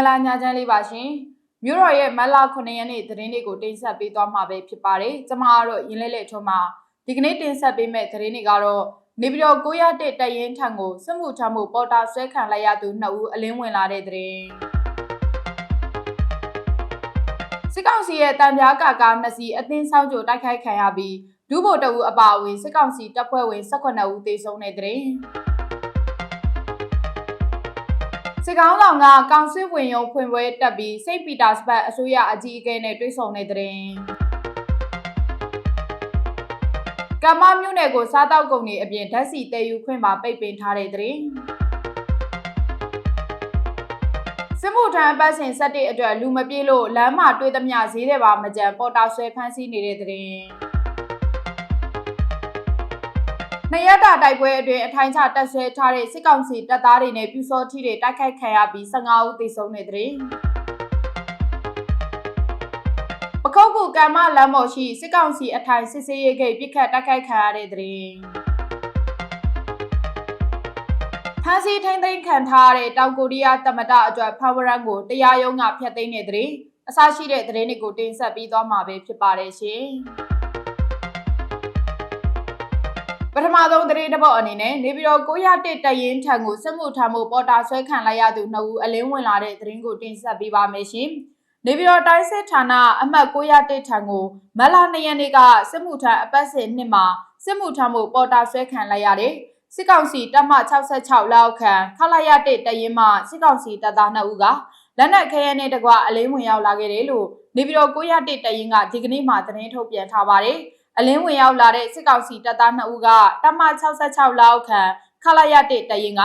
္ဂလာညချမ်းလေးပါရှင်မြို့တော်ရဲ့မတ်လ9ရက်နေ့သတင်းလေးကိုတင်ဆက်ပေးသွားမှာပဲဖြစ်ပါတယ်ကျမကတော့ရင်းလဲလဲထွန်းမှာဒီကနေ့တင်ဆက်ပေးမယ့်သတင်းတွေကတော့နေပြည်တော်901တပ်ရင်းထံကိုစစ်မှုထမ်းမှုပေါ်တာဆွဲခံလိုက်ရသူ2ဦးအလင်းဝင်လာတဲ့သတင်းစစ်ကောင်စီရဲ့တံပြားကာကာနှစ်စီအသင်းဆောင်ကြိုတိုက်ခိုက်ခံရပြီးဒုဗိုလ်တအူအပါအဝင်စစ်ကောင်စီတပ်ဖွဲ့ဝင်18ဦးသေဆုံးတဲ့သတင်း စစ်ကောင်ဆောင်ကကောင်စစ်ဝင်ရုံဖွင့်ပွဲတက်ပြီးစိတ်ပီတာစပတ်အစိုးရအကြီးအကဲနဲ့တွေ့ဆုံတဲ့သတင်းကမ္မမြို့နယ်ကိုစားတောက်ကုန်တွေအပြင်ဓာတ်စီတဲယူခွင့်ပါပိတ်ပင်ထားတဲ့သတင်းစစ်မှုထမ်းအပတ်စဉ်၁၁အတွက်လူမပြေလို့လမ်းမှာတွေ့သမျှဈေးတွေပါမကြံပေါ်တာဆွဲဖမ်းဆီးနေတဲ့သတင်း နှစ်ရက်တာတိုက်ပွဲအတွင်းအထိုင်းချတက်ဆွဲထားတဲ့စစ်ကောင်စီတပ်သားတွေနဲ့ပြူစောထီတွေတိုက်ခိုက်ခံရပြီး15ဦးသေဆုံးတဲ့တဲ့ပခုတ်ကူကမ္မလမ်းပေါ်ရှိစစ်ကောင်စီအထိုင်စစ်ဆေးရေးဂိတ်ပြစ်ခတ်တိုက်ခိုက်ခံရတဲ့တဲ့ဖမ်းဆီးထိန်းသိမ်းခံထားရတဲ့တောင်ကိုရီးယားတမတအတွက်ဖာဝရန်ကိုတရားရုံးကဖျက်သိမ်းတဲ့တဲ့အစရှိတဲ့သတင်းတွေကိုတင်ဆက်ပြီးသွားမှာပဲဖြစ်ပါတယ်ရှင်။ ပထမဆုံးသတင်းတစ်ပုဒ်အနေနဲ့နေပြည်တော်901တရင်ထံကိုစစ်မှုထမ်းမှုပေါ်တာဆွဲခံလိုက်ရသူ2ဦးအလင်းဝင်လာတဲ့သတင်းကိုတင်ဆက်ပေးပါမယ်ရှင်။နေပြည်တော်တိုင်းစစ်ဌာနအမှတ်901ထံကိုမလ2ရက်နေ့ကစစ်မှုထမ်းအပတ်စဉ်နှစ်မှာစစ်မှုထမ်းမှုပေါ်တာဆွဲခံလိုက်ရတဲ့စစ်ကောင်စီတပ်မ66လောက်ခန့်ခလာရတဲ့တရင်မှစစ်ကောင်စီတပ်သား2ဦးကလက်နက်ခဲယမ်းနဲ့တကွအလင်းဝင်ရောက်လာခဲ့တယ်လို့နေပြည်တော်901တရင်ကဒီကနေ့မှသတင်းထုတ်ပြန်ထားပါတယ်။ အလင်းဝင်ရောက်လာတဲ့စစ်ကောင်စီတပ်သား2ဦးကတမ66လောက်ခန့်ခလာရတဲ့တရင်က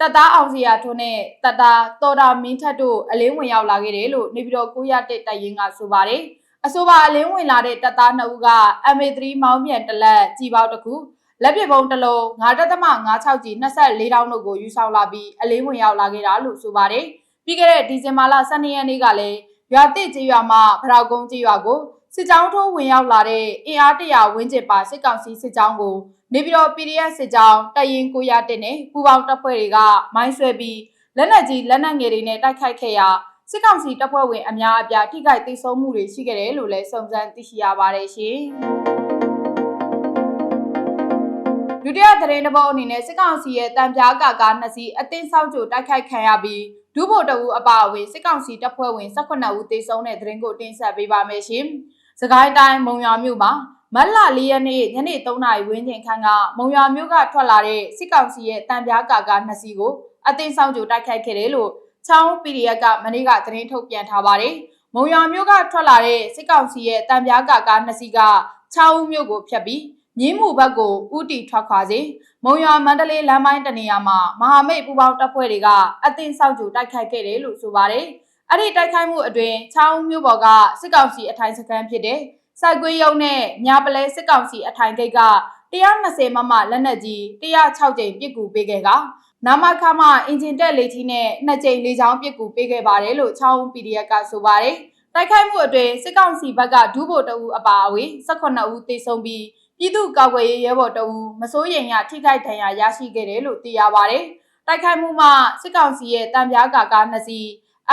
တပ်သားအောင်စီယာထွန်းနဲ့တပ်သားတော်တာမင်းထက်တို့အလင်းဝင်ရောက်လာခဲ့တယ်လို့နေပြည်တော်901တရင်ကဆိုပါတယ်အဆိုပါအလင်းဝင်လာတဲ့တပ်သား2ဦးက MA3 မောင်းမြန်တလက်ကြီးပေါက်တစ်ခုလက်ပစ်ပုံးတစ်လုံး9.56ကြီး24တောင်းတို့ကိုယူဆောင်လာပြီးအလင်းဝင်ရောက်လာခဲ့တာလို့ဆိုပါတယ်ပြီးခဲ့တဲ့ဒီဇင်ဘာလ12ရက်နေ့ကလည်းရွာတစ်ကျေးရွာမှာဖရောက်ကုန်းကျေးရွာကို စစ်ကြောင်းထိုးဝင်ရောက်လာတဲ့အင်အားတရာဝန်းကျင်ပါစစ်ကောင်စီစစ်ကြောင်းကိုနေပြည်တော် PDF စစ်ကြောင်းတရင်901နဲ့ပူပေါင်းတပ်ဖွဲ့တွေကမိုင်းဆွဲပြီးလက်နက်ကြီးလက်နက်ငယ်တွေနဲ့တိုက်ခိုက်ခဲ့ရာစစ်ကောင်စီတပ်ဖွဲ့ဝင်အများအပြားထိခိုက်ဒေဆုံးမှုတွေရှိခဲ့တယ်လို့လည်းစုံစမ်းသိရှိရပါတယ်ရှင်ဒုတိယသတင်းတစ်ပုဒ်အနေနဲ့စစ်ကောင်စီရဲ့တံပြားကာကာနှစ်စီးအသင်းဆောင်ကြိုတိုက်ခိုက်ခံရပြီးဒုဗိုလ်တအူအပါအဝင်စစ်ကောင်စီတပ်ဖွဲ့ဝင်18ဦးသေဆုံးတဲ့သတင်းကိုတင်ဆက်ပေးပါမယ်ရှင်။ စကိုင်းတိုင်းမုံရွာမြို့မှာမတ်လ၄ရက်နေ့ညနေ3နာရီဝန်းကျင်ခန့်ကမုံရွာမြို့ကထွက်လာတဲ့စစ်ကောင်စီရဲ့တံပြားကာကာနှစ်စီးကိုအသိမ်းဆောင်ကြိုတိုက်ခိုက်ခဲ့တယ်လို့ချောင်း PDF ကမနေ့ကသတင်းထုတ်ပြန်ထားပါတယ်။မုံရွာမြို့ကထွက်လာတဲ့စစ်ကောင်စီရဲ့တံပြားကာကာနှစ်စီးကချောင်းမြို့ကိုဖျက်ပြီးမြင်းမှုဘက်ကိုဥတီထွက်ခွာစေမုံရွာမန္တလေးလမ်းပိုင်းတနေရာမှာမဟာမိတ်ပူပေါင်းတပ်ဖွဲ့တွေကအသင်းဆောက်ကြိုတိုက်ခိုက်ခဲ့တယ်လို့ဆိုပါတယ်။ အဲ့ဒီတိုက်ခိုက်မှုအတွင်းချောင်းမြို့ပေါ်ကစစ်ကောင်စီအထိုင်စခန်းဖြစ်တဲ့စိုက်ကွေးရုံနဲ့မြပလဲစစ်ကောင်စီအထိုင်ဂိတ်က120မမလက်နက်ကြီး106ကြိမ်ပစ်ကူပေးခဲ့ကနာမခမအင်ဂျင်တက်လေးကြီးနဲ့နှစ်ကြိမ်လေးချောင်းပစ်ကူပေးခဲ့ပါတယ်လို့ချောင်း PDF ကဆိုပါတယ်တိုက်ခိုက်မှုအတွင်းစစ်ကောင်စီဘက်ကဒုဗိုလ်တအူအပါအဝင်18ဦးသေဆုံးပြီးပြည်သူ့ကာကွယ်ရေးရဲဘော်တအူမစိုးရိမ်ရထိခိုက်ဒဏ်ရာရရှိခဲ့တယ်လို့သိရပါတယ်တိုက်ခိုက်မှုမှာစစ်ကောင်စီရဲ့တံပြားကာကာနှစ်စီး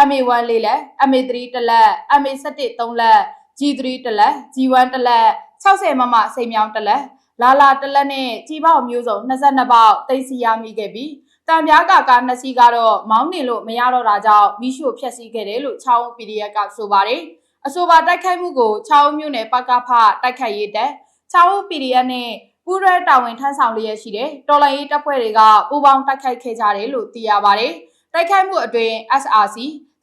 MA1 လေးလက် MA3 တစ်လက် MA17 3လက် G3 တစ်လက် G1 တစ်လက်60မမစိန်မြောင်းတစ်လက်လာလာတစ်လက်နဲ့ကြီးပေါက်မျိုးစုံ22ပေါက်သိသိရမိခဲ့ပြီးတံပြားကကားနှစ်စီးကတော့မောင်းနေလို့မရတော့တာကြောင့်မိရှို့ဖျက်ဆီးခဲ့တယ်လို့ချောင်း PDF ကဆိုပါတယ်အဆိုပါတိုက်ခိုက်မှုကိုချောင်းမြို့နယ်ပကဖတိုက်ခိုက်ရေးတက်ချောင်း PDF နဲ့ပူးရဲတာဝန်ထမ်းဆောင်လျက်ရှိတဲ့တော်လိုင်းရေးတပ်ဖွဲ့တွေကပူးပေါင်းတိုက်ခိုက်ခဲ့ကြတယ်လို့သိရပါတယ် တိုက်ခိုက်မှုအတွင်း SRC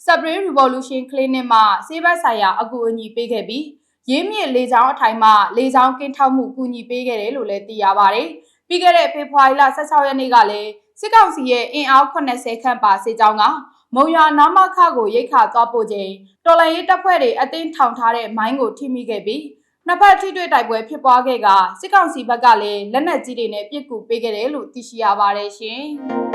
Supreme Revolution Clinic မှဆေးဘက်ဆိုင်ရာအကူအညီပေးခဲ့ပြီးရင်းမြစ်လေကြောင်းအထိုင်မှလေကြောင်းကင်းထောက်မှုကူညီပေးခဲ့တယ်လို့လည်းသိရပါတယ်။ပြီးခဲ့တဲ့ဖေဖော်ဝါရီလ16ရက်နေ့ကလည်းစစ်ကောင်စီရဲ့အင်အား80ခန့်ပါစစ်ကြောင်းကမုံရွာနာမခကိုရိတ်ခါသွားပို့ချိန်တော်လန်ရေးတပ်ဖွဲ့တွေအသိမ်းထောင်ထားတဲ့မိုင်းကိုထိမိခဲ့ပြီးနှစ်ဖက်ထိတွေ့တိုက်ပွဲဖြစ်ပွားခဲ့ကစစ်ကောင်စီဘက်ကလည်းလက်နက်ကြီးတွေနဲ့ပစ်ကူပေးခဲ့တယ်လို့သိရှိရပါတယ်ရှင်။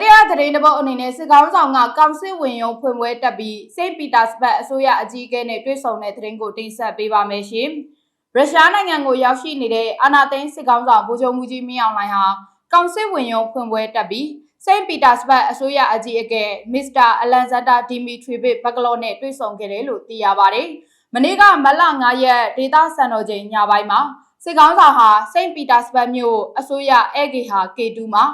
တတိယသတင်းတစ်ပုဒ်အနေနဲ့စစ်ကောင်းဆောင်ကကောင်စစ်ဝင်ရုံဖွင့်ပွဲတက်ပြီးစိန့်ပီတာစဘတ်အစိုးရအကြီးအကဲနဲ့တွေ့ဆုံတဲ့သတင်းကိုတင်ဆက်ပေးပါမယ်ရှင်။ရုရှားနိုင်ငံကိုရောက်ရှိနေတဲ့အာနာသိန်းစစ်ကောင်းဆောင်ဗိုလ်ချုပ်မူကြီးမင်းအောင်လှိုင်ဟာကောင်စစ်ဝင်ရုံဖွင့်ပွဲတက်ပြီးစိန့်ပီတာစဘတ်အစိုးရအကြီးအကဲမစ္စတာအလန်ဇန်ဒါဒီမီထရီဗစ်ဘက်ကလော့နဲ့တွေ့ဆုံခဲ့တယ်လို့သိရပါတယ်။မနေ့ကမလ9ရက်ဒေတာစံတော်ချိန်ညပိုင်းမှာစစ်ကောင်းဆောင်ဟာစိန့်ပီတာစဘတ်မြို့အစိုးရအေဂေဟာ K2 မှာ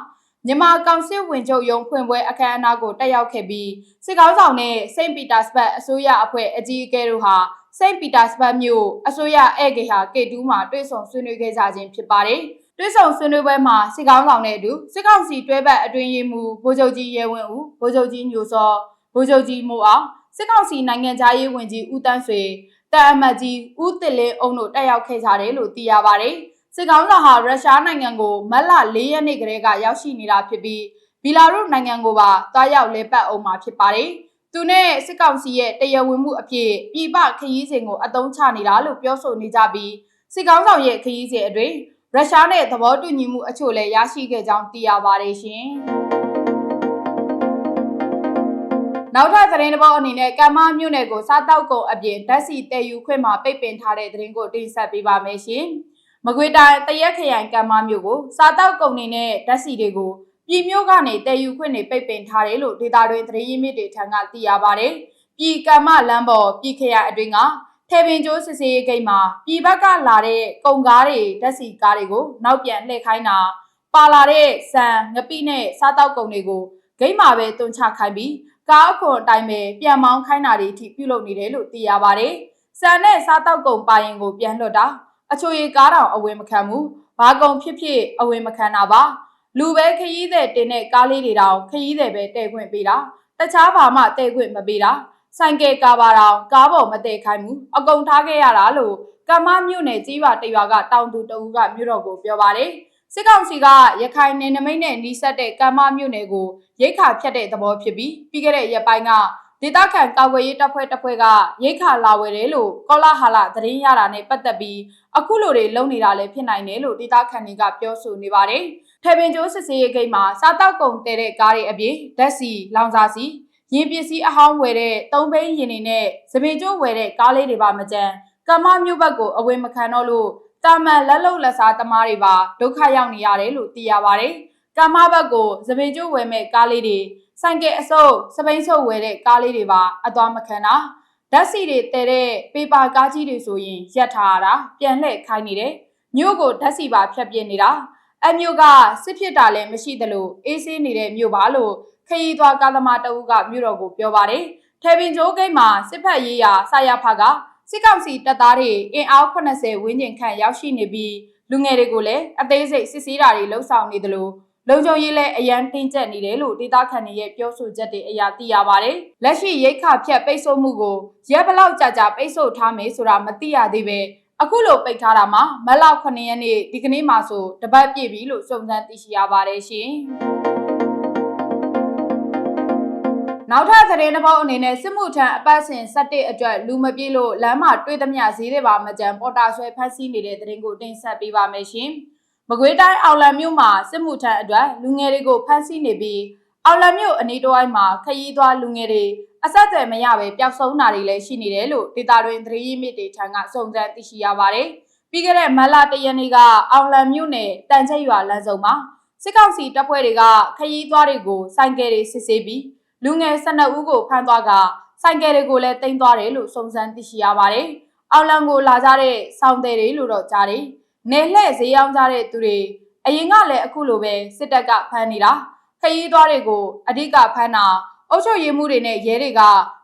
မြန်မာကောင်စစ်ဝင်ချုပ်ရုံးဖွင့်ပွဲအခမ်းအနားကိုတက်ရောက်ခဲ့ပြီးစစ်ကောင်းဆောင်နဲ့စိန့်ပီတာစဘတ်အစိုးရအဖွဲ့အကြီးအကဲတို့ဟာစိန့်ပီတာစဘတ်မြို့အစိုးရအေဂေဟာ K2 မှာတွေ့ဆုံဆွေးနွေးခဲ့ကြခြင်းဖြစ်ပါတယ်။တွေ့ဆုံဆွေးနွေးပွဲမှာစစ်ကောင်းဆောင်နဲ့အတူစစ်ကောင်စီတွဲဘက်အတွင်းရေးမှူးဗိုလ်ချုပ်ကြီးရဲဝင်းဦးဗိုလ်ချုပ်ကြီးညိုစောဗိုလ်ချုပ်ကြီးမိုးအောင်စစ်ကောင်စီနိုင်ငံသားရေးဝန်ကြီးဦးတန်းဆွေတာအမတ်ကြီးဦးတစ်လင်းအုံတို့တက်ရောက်ခဲ့ကြတယ်လို့သိရပါတယ်။ စစ်ကောင်ဆောင်ဟာရုရှားနိုင်ငံကိုမတ်လ၄ရက်နေ့ကတည်းကရောက်ရှိနေတာဖြစ်ပြီးဘီလာရုစ်နိုင်ငံကိုပါတွားရောက်လဲပတ်အောင်မှာဖြစ်ပါတယ်။သူနဲ့စစ်ကောင်စီရဲ့တရားဝင်မှုအဖြစ်ပြည်ပခရီးစဉ်ကိုအသုံးချနေတာလို့ပြောဆိုနေကြပြီးစစ်ကောင်ဆောင်ရဲ့ခရီးစဉ်အတွင်းရုရှားနဲ့သဘောတူညီမှုအချို့လည်းရရှိခဲ့ကြောင်းသိရပါတယ်ရှင်။နောက်ထပ်သတင်းတစ်ပုဒ်အနေနဲ့ကမ္မမြို့နယ်ကိုစားတောက်ကုန်အပြင်ဓာတ်စီတည်ယူခွင့်မှာပိတ်ပင်ထားတဲ့သတင်းကိုတင်ဆက်ပေးပါမယ်ရှင်။ မကွေတိုင်းတရက်ခရိုင်ကမ္မမြို့ကိုစားတောက်ကုန်တွေနဲ့ဓာတ်စီတွေကိုပြည်မြို့ကနေတည်ယူခွင့်တွေပိတ်ပင်ထားတယ်လို့ဒေတာတွင်သတင်းရင်းမြစ်တွေထံကသိရပါတယ်။ပြည်ကမ္မလမ်းပေါ်ပြည်ခရိုင်အတွင်းကထေပင်ကျိုးစစ်စေးဂိတ်မှာပြည်ဘက်ကလာတဲ့ကုန်ကားတွေဓာတ်စီကားတွေကိုနောက်ပြန်လှည့်ခိုင်းတာပါလာတဲ့စံငပိနဲ့စားတောက်ကုန်တွေကိုဂိတ်မှာပဲတွန်းချခိုင်းပြီးကားအခွန်အတိုင်းပဲပြန်မောင်းခိုင်းတာတွေအထိပြုလုပ်နေတယ်လို့သိရပါတယ်။စံနဲ့စားတောက်ကုန်ပါရင်ကိုပြန်လွတ်တာ အချိုရည်ကားတောင်အဝယ်မခံဘူး။ဘာကုန်ဖြစ်ဖြစ်အဝယ်မခံတာပါ။လူပဲခရီးသည်တင်တဲ့ကားလေးတွေတောင်ခရီးသည်ပဲတည့်ခွင့်ပေးတာ။တခြားဘာမှတည့်ခွင့်မပေးတာ။ဆိုင်ကယ်ကားပါတောင်ကားပေါ်မတည့်ခိုင်းဘူး။အကုန်ထားခဲ့ရတာလို့ကမ္မမြို့နယ်ကြီးပါတရွာကတောင်သူတဦးကမြို့တော်ကိုပြောပါတယ်။စစ်ကောင်စီကရခိုင်နယ်နိမိတ်နဲ့နှီးစပ်တဲ့ကမ္မမြို့နယ်ကိုရိတ်ခါဖြတ်တဲ့သဘောဖြစ်ပြီးပြီးခဲ့တဲ့ရက်ပိုင်းက ဒေသခံကာကွယ်ရေးတပ်ဖွဲ့တပ်ဖွဲ့ကရိတ်ခါလာဝယ်တယ်လို့ကောလာဟာလသတင်းရတာနဲ့ပတ်သက်ပြီးအခုလိုတွေလုံနေတာလည်းဖြစ်နိုင်တယ်လို့ဒေသခံတွေကပြောဆိုနေပါတယ်။ထေပင်ကျိုးစစ်စေးရေးဂိတ်မှာစားတောက်ကုန်တဲတဲ့ကားတွေအပြင်ဓာတ်စီလောင်စာစီရင်ပစ္စည်းအဟောင်းဝယ်တဲ့သုံးဘိန်းရင်တွေနဲ့သပင်ကျိုးဝယ်တဲ့ကားလေးတွေပါမကြမ်းကမ္မမြို့ဘက်ကိုအဝယ်မခံတော့လို့တာမန်လက်လုံလက်စားသမားတွေပါဒုက္ခရောက်နေရတယ်လို့သိရပါတယ်။ကမ္မဘက်ကိုသပင်ကျိုးဝယ်မဲ့ကားလေးတွေ ဆိုင်ကယ်အစုပ်စပိန်ဆုပ်ဝယ်တဲ့ကားလေးတွေပါအသွားမခံတာဓာတ်စီတွေတဲတဲ့ပေပါကားကြီးတွေဆိုရင်ရက်ထားရတာပြန်လှည့်ခိုင်းနေတယ်။မြို့ကိုဓာတ်စီပါဖြတ်ပြနေတာအမျိုးကစစ်ဖြစ်တာလည်းမရှိသလိုအေးဆေးနေတဲ့မြို့ပါလို့ခရီးသွားကားသမားတအုပ်ကမြို့တော်ကိုပြောပါတယ်။ထေပင်ကျိုးဂိတ်မှာစစ်ဖက်ရေးရာဆရာဖကစစ်ကောင်စီတပ်သားတွေအင်အား80ဝန်းကျင်ခန့်ရောက်ရှိနေပြီးလူငယ်တွေကိုလည်းအသေးစိတ်စစ်ဆေးတာတွေလှုပ်ဆောင်နေသလို လုံခြုံရေးလည်းအရန်တင်းကျပ်နေတယ်လို့ဒေသခံတွေရဲ့ပြောဆိုချက်တွေအရာသိရပါတယ်။လက်ရှိရိတ်ခဖြတ်ပိတ်ဆို့မှုကိုရက်ဘလောက်ကြာကြာပိတ်ဆို့ထားမယ်ဆိုတာမသိရသေးပဲအခုလိုပိတ်ထားတာမှာမက်လောက်9ရက်နေ့ဒီကနေ့မှဆိုတပတ်ပြည့်ပြီလို့စုံစမ်းသိရှိရပါတယ်ရှင်။နောက်ထပ်သတင်းတစ်ပုဒ်အနေနဲ့စစ်မှုထမ်းအပတ်စဉ်17အတွက်လူမပြေလို့လမ်းမှာတွေ့သမျှဈေးတွေပါမကြံပေါ်တာဆွဲဖမ်းဆီးနေတဲ့သတင်းကိုတင်ဆက်ပေးပါမယ်ရှင်။ မကွေးတိုင်းအောင်လံမြို့မှာစစ်မှုထမ်းအတွက်လူငယ်တွေကိုဖမ်းဆီးနေပြီးအောင်လံမြို့အနီးတစ်ဝိုက်မှာခရီးသွားလူငယ်တွေအဆက်အသွယ်မရပဲပျောက်ဆုံးတာတွေလည်းရှိနေတယ်လို့ဒေတာတွင်သတင်းရင်းမြစ်တွေထံကစုံစမ်းသိရှိရပါတယ်။ပြီးခဲ့တဲ့မလတရနေ့ကအောင်လံမြို့နယ်တန်ချက်ရွာလမ်းစုံမှာစစ်ကောင်စီတပ်ဖွဲ့တွေကခရီးသွားတွေကိုစိုင်းကယ်တွေစစ်ဆေးပြီးလူငယ်12ဦးကိုဖမ်းသွားကဆိုင်ကယ်တွေကိုလည်းတင်သွားတယ်လို့စုံစမ်းသိရှိရပါတယ်။အောင်လံကိုလာကြတဲ့စောင်းတယ်တွေလို့တော့ကြားတယ်။ နေလှဲ့ဈေးရောင်းကြတဲ့သူတွေအရင်ကလည်းအခုလိုပဲစစ်တပ်ကဖမ်းနေတာခရီးသွားတွေကိုအဓိကဖမ်းတာအုပ်ချုပ်ရေးမှုတွေနဲ့ရဲတွေက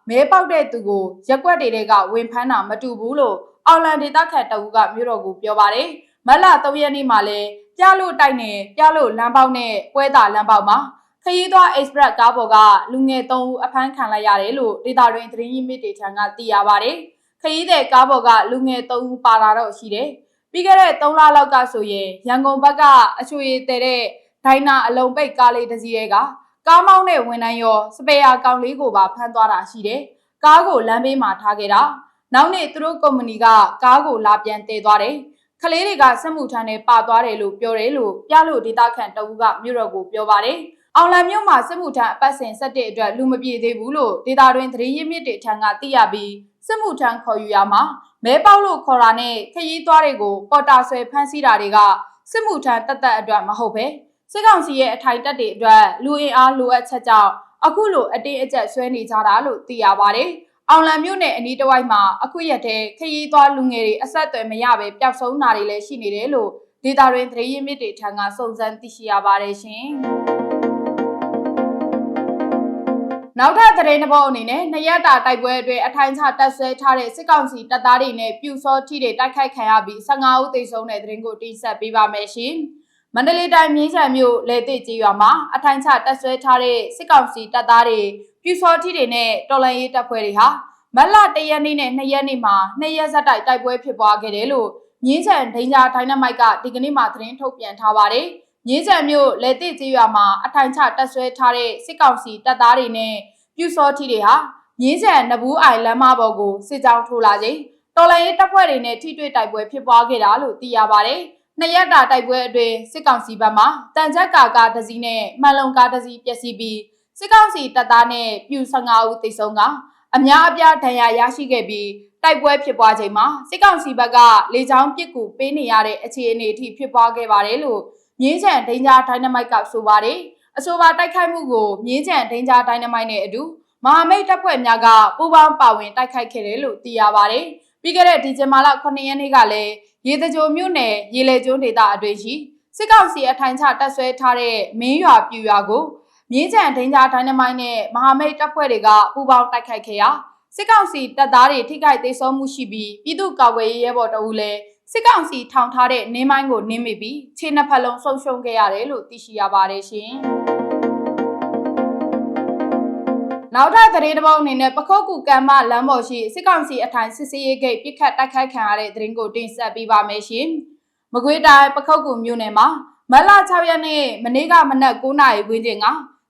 မဲပေါက်တဲ့သူကိုရက်ွက်တွေကဝင်ဖမ်းတာမတူဘူးလို့အောင်လံဒေသခံတအူးကမြို့တော်ကိုပြောပါတယ်။မလ3ရက်နေ့မှာလဲပြလို့တိုက်နေပြလို့လမ်းပေါက်နဲ့ပွဲတာလမ်းပေါက်မှာခရီးသွား express ကားပေါ်ကလူငယ်၃ဦးအဖမ်းခံလိုက်ရတယ်လို့ဒေတာတွင်သတင်းရင်းမြစ်တွေထံကသိရပါတယ်။ခရီးတဲ့ကားပေါ်ကလူငယ်၃ဦးပါလာတော့ရှိတယ်။ ပြီးခဲ့တဲ့3လလောက်ကဆိုရင်ရန်ကုန်ဘက်ကအချွေတဲ့တဲ့ဒိုင်နာအလုံးပိတ်ကားလေးတစ်စီးတွေကကားမောင်းတဲ့ဝန်ထမ်းရောစပယ်ယာကောင်လေးကိုပါဖမ်းသွားတာရှိတယ်။ကားကိုလမ်းဘေးမှာထားခဲ့တာ။နောက်နေ့သူတို့ကုမ္ပဏီကကားကိုလာပြန်တည်သွားတယ်။ကလေးတွေကစက်မှုထမ်းနဲ့ပါသွားတယ်လို့ပြောတယ်လို့ပြလို့ဒေတာခန်တအူးကမြို့တော်ကိုပြောပါတယ်။အောင်လံမြို့မှာစစ်မှုထမ်းအပတ်စဉ်17အတွက်လူမပြေသေးဘူးလို့ဒေတာတွင်သတင်းရင်းမြစ်တွေထံကသိရပြီးစစ်မှုထမ်းခေါ်ယူရမှာ မဲပေါက်လို့ခေါ်တာနဲ့ခရီးသွားတွေကိုပေါ်တာဆွဲဖမ်းဆီးတာတွေကစစ်မှုထမ်းတက်တက်အတွက်မဟုတ်ပဲစစ်ကောင်စီရဲ့အထိုင်တပ်တွေအတွက်လူအင်အားလိုအပ်ချက်ကြောင့်အခုလိုအတင်းအကျပ်ဆွဲနေကြတာလို့သိရပါတယ်။အောင်လံမြို့နယ်အနီးတစ်ဝိုက်မှာအခုရက်တည်းခရီးသွားလူငယ်တွေအဆက်အသွယ်မရပဲပျောက်ဆုံးတာတွေလည်းရှိနေတယ်လို့ဒေတာတွင်သတင်းရင်းမြစ်တွေထံကစုံစမ်းသိရှိရပါတယ်ရှင်။ နောက်ထပ်သတင်းတစ်ပုဒ်အနေနဲ့နှစ်ရက်တာတိုက်ပွဲအတွင်းအထိုင်ချတပ်ဆွဲထားတဲ့စစ်ကောင်စီတပ်သားတွေနဲ့ပြူစောထီတွေတိုက်ခိုက်ခံရပြီး15ဦးသေဆုံးတဲ့သတင်းကိုတင်ဆက်ပေးပါမယ်ရှင်။မန္တလေးတိုင်းမြင်းချံမြို့လေသိကြီးရွာမှာအထိုင်ချတပ်ဆွဲထားတဲ့စစ်ကောင်စီတပ်သားတွေပြူစောထီတွေနဲ့တော်လန်ရေးတပ်ဖွဲ့တွေဟာမတ်လ၁ရက်နေ့နဲ့၂ရက်နေ့မှာနှစ်ရက်ဆက်တိုက်တိုက်ပွဲဖြစ်ပွားခဲ့တယ်လို့မြင်းချံဒိန်ဂျာဒိုင်နမိုက်ကဒီကနေ့မှသတင်းထုတ်ပြန်ထားပါတယ်။ မြင်းချံမြို့လေသိကြီးရွာမှာအထိုင်ချတပ်ဆွဲထားတဲ့စစ်ကောင်စီတပ်သားတွေနဲ့ပြူစောထီတွေဟာမြင်းချံနဘူးအိုင်လမ်းမပေါ်ကိုစစ်ကြောင်းထိုးလာချိန်တော်လိုင်းရေးတပ်ဖွဲ့တွေနဲ့ထိတွေ့တိုက်ပွဲဖြစ်ပွားခဲ့တာလို့သိရပါတယ်။နှစ်ရက်တာတိုက်ပွဲအတွင်းစစ်ကောင်စီဘက်မှတန်ချက်ကာကားတစ်စီးနဲ့မှန်လုံကားတစ်စီးပျက်စီးပြီးစစ်ကောင်စီတပ်သားနဲ့ပြူ15ဦးသေဆုံးကအများအပြားဒဏ်ရာရရှိခဲ့ပြီးတိုက်ပွဲဖြစ်ပွားချိန်မှာစစ်ကောင်စီဘက်ကလေကြောင်းပစ်ကူပေးနေရတဲ့အခြေအနေအထိဖြစ်ပွားခဲ့ပါတယ်လို့ မြင်းချံဒိန်ဂျာဒိုင်နမိုက်ကဆိုပါတယ်။အဆိုပါတိုက်ခိုက်မှုကိုမြင်းချံဒိန်ဂျာဒိုင်နမိုက်နဲ့အတူမဟာမိတ်တပ်ဖွဲ့များကပူးပေါင်းပါဝင်တိုက်ခိုက်ခဲ့တယ်လို့သိရပါတယ်။ပြီးခဲ့တဲ့ဒီဇင်ဘာလ9ရက်နေ့ကလည်းရေတကြိုမြို့နယ်ရေလေကျွန်းဒေသအတွင်းရှိစစ်ကောင်စီအထိုင်ချတပ်ဆွဲထားတဲ့မင်းရွာပြူရွာကိုမြင်းချံဒိန်ဂျာဒိုင်နမိုက်နဲ့မဟာမိတ်တပ်ဖွဲ့တွေကပူးပေါင်းတိုက်ခိုက်ခဲ့ရာစစ်ကောင်စီတပ်သားတွေထိခိုက်ဒေဆုံးမှုရှိပြီးပြည်သူ့ကာကွယ်ရေးရဲဘော်တအူလည်း စစ်ကောင်စီထောင်ထားတဲ့နင်းမိုင်းကိုနင်းမိပြီးခြေနှစ်ဖက်လုံးဆုံးရှုံးခဲ့ရတယ်လို့သိရှိရပါတယ်ရှင်။နောက်ထပ်သတင်းတစ်ပုဒ်အနေနဲ့ပခုတ်ကူကံမလမ်းပေါ်ရှိစစ်ကောင်စီအထိုင်စစ်စေးရေးဂိတ်ပြစ်ခတ်တိုက်ခိုက်ခံရတဲ့သတင်းကိုတင်ဆက်ပေးပါမယ်ရှင်။မကွေးတိုင်းပခုတ်ကူမြို့နယ်မှာမတ်လ6ရက်နေ့မနေ့ကမနက်9:00နာရီဝန်းကျင်က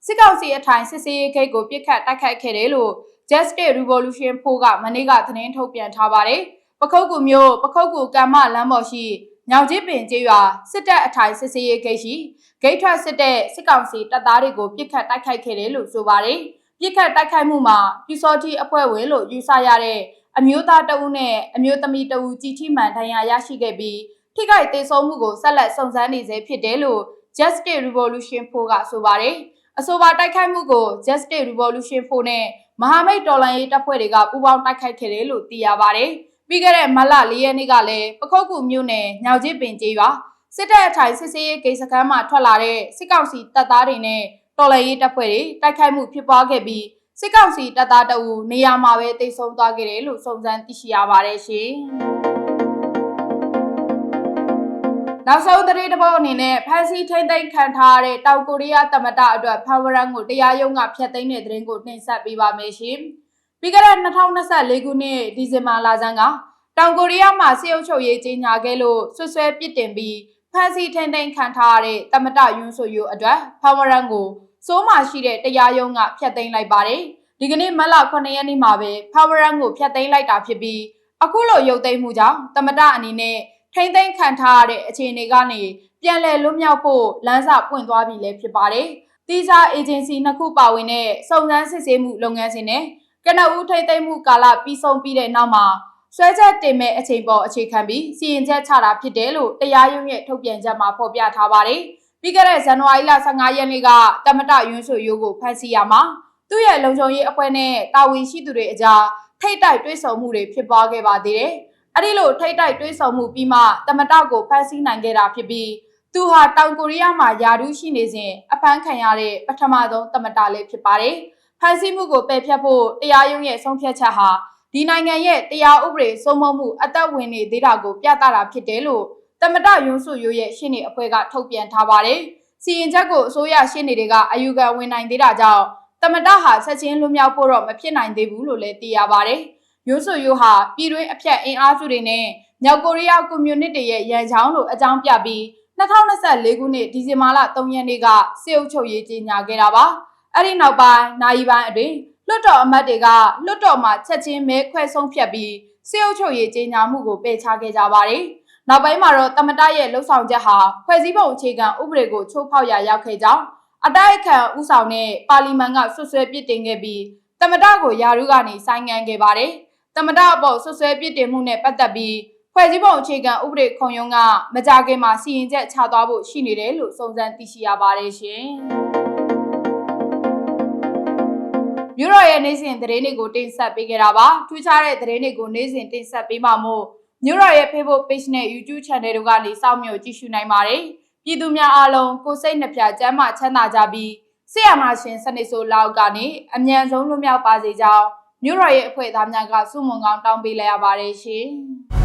စစ်ကောင်စီအထိုင်စစ်စေးရေးဂိတ်ကိုပြစ်ခတ်တိုက်ခိုက်ခဲ့တယ်လို့ Justice Revolution 4ကမနေ့ကသတင်းထုတ်ပြန်ထားပါတယ်။ ပခုတ်ကူမြို့ပခုတ်ကူကံမလမ်းပေါ်ရှိညောင်ကြီးပင်ကျေးရွာစစ်တပ်အထိုင်စစ်စေးရေးဂိတ်ရှိဂိတ်ထွက်စစ်တဲ့စစ်ကောင်စီတပ်သားတွေကိုပြစ်ခတ်တိုက်ခိုက်ခဲ့တယ်လို့ဆိုပါတယ်။ပြစ်ခတ်တိုက်ခိုက်မှုမှာပြူစောတိအဖွဲ့ဝင်လို့ယူဆရတဲ့အမျိုးသားတဦးနဲ့အမျိုးသမီးတဦးကြီးထိမှန်ဒဏ်ရာရရှိခဲ့ပြီးထိခိုက်ဒေဆုံးမှုကိုဆက်လက်စုံစမ်းနေစေဖြစ်တယ်လို့ Justice Revolution 4ကဆိုပါတယ်။အဆိုပါတိုက်ခိုက်မှုကို Justice Revolution 4နဲ့မဟာမိတ်တော်လှန်ရေးတပ်ဖွဲ့တွေကပူးပေါင်းတိုက်ခိုက်ခဲ့တယ်လို့သိရပါတယ်။ ပြီးခဲ့တဲ့မလ၄ရက်နေ့ကလည်းပခုတ်ကူမြို့နယ်ညောင်ကြီးပင်ကျေးရွာစစ်တပ်အထိုင်စစ်စေးရေးဂိတ်စခန်းမှာထွက်လာတဲ့စစ်ကောင်စီတပ်သားတွေနဲ့တော်လှန်ရေးတပ်ဖွဲ့တွေတိုက်ခိုက်မှုဖြစ်ပွားခဲ့ပြီးစစ်ကောင်စီတပ်သားတအူနေရာမှာပဲတိတ်ဆုံးသွားခဲ့တယ်လို့စုံစမ်းသိရှိရပါတယ်ရှင်။နောက်ဆုံးသတင်းတစ်ပုဒ်အနေနဲ့ဖန်စီထိမ့်သိမ်းခံထားရတဲ့တောင်ကိုရီးယားသမ္မတအတွက်ဖန်ဝရန်ကိုတရားရုံးကဖျက်သိမ်းတဲ့သတင်းကိုတင်ဆက်ပေးပါမယ်ရှင်။ ပြီးခဲ့တဲ့2024ခုနှစ်ဒီဇင်ဘာလဆန်းကတောင်ကိုရီးယားမှာစစ်အုပ်ချုပ်ရေးကြီးညာခဲ့လို့ဆွဆွဲပစ်တင်ပြီးဖန်စီထိန်ထိန်ခံထားရတဲ့တမတယွန်းဆိုယိုအတွက်ဖဝရန်ကိုစိုးမှရှိတဲ့တရားရုံးကဖျက်သိမ်းလိုက်ပါတယ်ဒီကနေ့မလ9ရက်နေ့မှာပဲဖဝရန်ကိုဖျက်သိမ်းလိုက်တာဖြစ်ပြီးအခုလိုရုပ်သိမ်းမှုကြောင့်တမတအနေနဲ့ထိမ့်သိမ်းခံထားရတဲ့အခြေအနေကနေပြန်လည်လွတ်မြောက်ဖို့လမ်းစာပွင့်သွားပြီလည်းဖြစ်ပါတယ်တီးခြားအေဂျင်စီနှစ်ခုပါဝင်တဲ့စုံစမ်းစစ်ဆေးမှုလုပ်ငန်းစဉ်နဲ့ ကနအူးထိမ့်သိမ်းမှုကာလပြီးဆုံးပြီးတဲ့နောက်မှာဆွဲချက်တင်မဲ့အချိန်ပေါ်အခြေခံပြီးစီရင်ချက်ချတာဖြစ်တယ်လို့တရားရုံးရဲ့ထုတ်ပြန်ချက်မှာဖော်ပြထားပါတယ်။ပြီးခဲ့တဲ့ဇန်နဝါရီလ15ရက်နေ့ကတမတရွန်းဆိုရိုးကိုဖမ်းဆီးရမှာသူ့ရဲ့လုံခြုံရေးအဖွဲ့နဲ့တာဝန်ရှိသူတွေအကြားထိတ်တိုက်တွဲဆုံမှုတွေဖြစ်ပွားခဲ့ပါသေးတယ်။အဲ့ဒီလိုထိတ်တိုက်တွဲဆုံမှုပြီးမှတမတကိုဖမ်းဆီးနိုင်ခဲ့တာဖြစ်ပြီးသူဟာတောင်ကိုရီးယားမှာယာဒူးရှိနေစဉ်အဖမ်းခံရတဲ့ပထမဆုံးတမတလေးဖြစ်ပါတယ်။ ဖမ်းဆီးမှုကိုပယ်ဖျက်ဖို့တရားရုံးရဲ့ဆုံးဖြတ်ချက်ဟာဒီနိုင်ငံရဲ့တရားဥပဒေစိုးမိုးမှုအသက်ဝင်နေသေးတာကိုပြသတာဖြစ်တယ်လို့တမတယွန်းစုရိုးရဲ့ရှင်းနေအဖွဲ့ကထုတ်ပြန်ထားပါတယ်။စီရင်ချက်ကိုအစိုးရရှင်းနေတွေကအယူခံဝင်နိုင်သေးတာကြောင့်တမတဟာဆက်ချင်းလွတ်မြောက်ဖို့တော့မဖြစ်နိုင်သေးဘူးလို့လည်းသိရပါတယ်။ယွန်းစုရိုးဟာပြည်တွင်းအဖြတ်အင်အားစုတွေနဲ့မြောက်ကိုရီးယားကွန်မြူနတီရဲ့ရန်ချောင်းလိုအကြောင်းပြပြီး2024ခုနှစ်ဒီဇင်ဘာလ3ရက်နေ့ကစစ်အုပ်ချုပ်ရေးကြီးညာခဲ့တာပါ။ အဲ့ဒီနောက်ပိုင်းနိုင်ပိုင်းအတွင်းလွတ်တော်အမတ်တွေကလွတ်တော်မှာချက်ချင်းမဲခွဲဆုံးဖြတ်ပြီးစစ်အုပ်ချုပ်ရေးကြီးညာမှုကိုပယ်ချခဲ့ကြပါတယ်။နောက်ပိုင်းမှာတော့တမတရဲ့လှုပ်ဆောင်ချက်ဟာဖွဲ့စည်းပုံအခြေခံဥပဒေကိုချိုးဖောက်ရာရောက်ခဲ့ကြောင်းအတိုက်အခံဥဆောင်တဲ့ပါလီမန်ကဆွဆွဲပစ်တင်ခဲ့ပြီးတမတကိုယာရုကနေဆိုင်းငံ့ခဲ့ပါတယ်။တမတအပေါ်ဆွဆွဲပစ်တင်မှုနဲ့ပတ်သက်ပြီးဖွဲ့စည်းပုံအခြေခံဥပဒေခုံရုံးကမကြခင်မှာစီရင်ချက်ချသွားဖို့ရှိနေတယ်လို့စုံစမ်းသိရှိရပါတယ်ရှင်။ မြို့တော်ရဲ့နေ့စဉ်သတင်းတွေကိုတင်ဆက်ပေးကြတာပါ။ထူးခြားတဲ့သတင်းတွေကိုနေ့စဉ်တင်ဆက်ပေးမှာမို့မြို့တော်ရဲ့ Facebook Page နဲ့ YouTube Channel တို့ကနေစောင့်မျှော်ကြည့်ရှုနိုင်ပါတယ်။ပြည်သူများအားလုံးကိုယ်စိတ်နှပြကျန်းမာချမ်းသာကြပြီးဆရာမရှင်စနစ်ဆိုလောက်ကနေအမြန်ဆုံးလွတ်မြောက်ပါစေကြောင်းမြို့တော်ရဲ့အဖွဲ့သားများကစုမုံကောင်းတောင်းပေးလိုက်ရပါတယ်ရှင်။